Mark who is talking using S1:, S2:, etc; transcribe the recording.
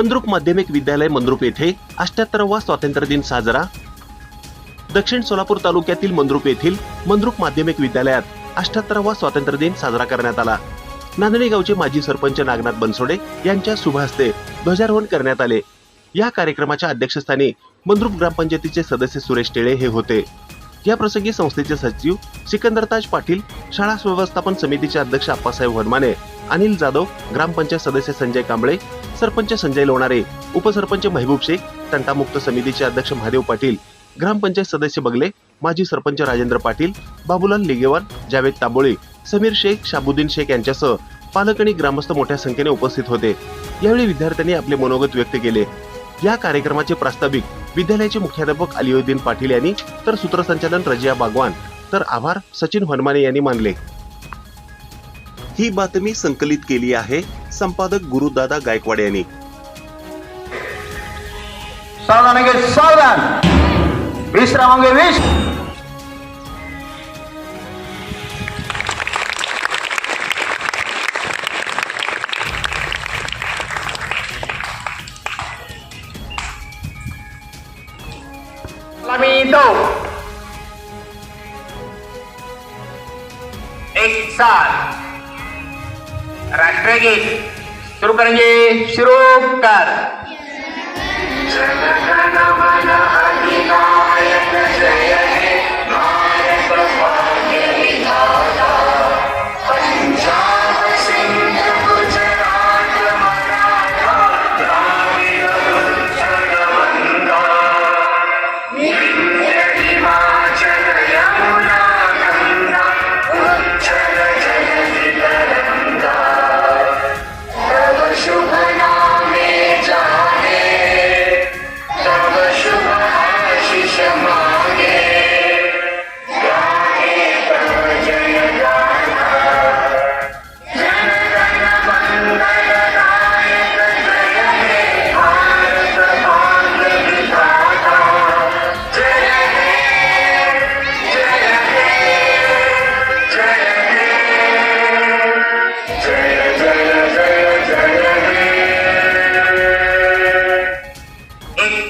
S1: मंद्रुप माध्यमिक विद्यालय मंद्रुप येथे अष्ट्याहत्तरावा स्वातंत्र्य दिन साजरा. दक्षिण सोलापूर तालुक्यातील मंद्रुप येथील मंद्रुप माध्यमिक विद्यालयात अष्ट्याहत्तरावा स्वातंत्र्य दिन साजरा करण्यात आला. नांदणी गावचे माजी सरपंच नागनाथ बनसोडे यांच्या शुभ हस्ते ध्वजारोहण करण्यात आले. या कार्यक्रमाच्या अध्यक्षस्थानी मंद्रुप ग्रामपंचायतीचे सदस्य सुरेश टेळे हे होते. या प्रसंगी संस्थेचे सचिव सिकंदरताज पाटील शाळा व्यवस्थापन समितीचे अध्यक्ष आप्पासाहेब वनमाने अनिल जाधव ग्रामपंचायत सदस्य संजय कांबळे सरपंच संजय लोणारे उपसरपंच महबूब शेख तंटामुक्त समितीचे अध्यक्ष महादेव पाटील ग्रामपंचायत सदस्य बगले माजी सरपंच राजेंद्र पाटील बाबूलाल लिगेवार जावेद तांबोळी समीर शेख शाबुद्दीन शेख यांच्यासह पालक आणि ग्रामस्थ मोठ्या संख्येने उपस्थित होते. यावेळी विद्यार्थ्यांनी आपले मनोगत व्यक्त केले. या कार्यक्रमाचे प्रास्ताविक विद्यालयाचे मुख्याध्यापक अलिउद्दीन पाटील यांनी तर सूत्रसंचालन रजिया बागवान तर आभार सचिन हनुमाने यांनी मानले. ही बातमी संकलित केली आहे संपादक गुरुदादा गायकवाड यांनी.
S2: सावधान सावधान. विश्राम विश्राम सलामी दो एक साथ राष्ट्रगीत शुरू करेंगे शुरू कर